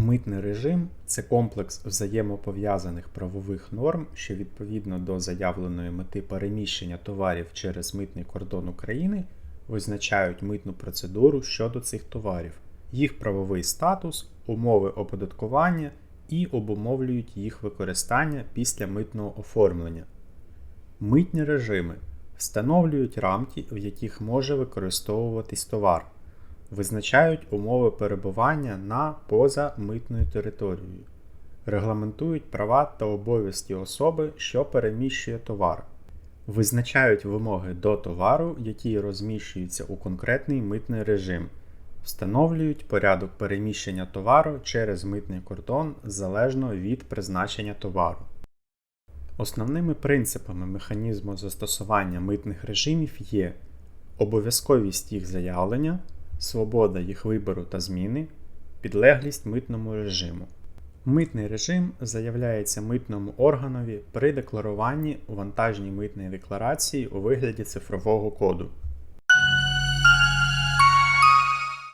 Митний режим це комплекс взаємопов'язаних правових норм, що відповідно до заявленої мети переміщення товарів через митний кордон України визначають митну процедуру щодо цих товарів, їх правовий статус, умови оподаткування і обумовлюють їх використання після митного оформлення. Митні режими встановлюють рамки, в яких може використовуватись товар, визначають умови перебування на поза митною територією, регламентують права та обов'язки особи, що переміщує товар, визначають вимоги до товару, який розміщується у конкретний митний режим, встановлюють порядок переміщення товару через митний кордон залежно від призначення товару. Основними принципами механізму застосування митних режимів є обов'язковість їх заявлення, свобода їх вибору та зміни, підлеглість митному режиму. Митний режим заявляється митному органові при декларуванні у вантажній митної декларації у вигляді цифрового коду.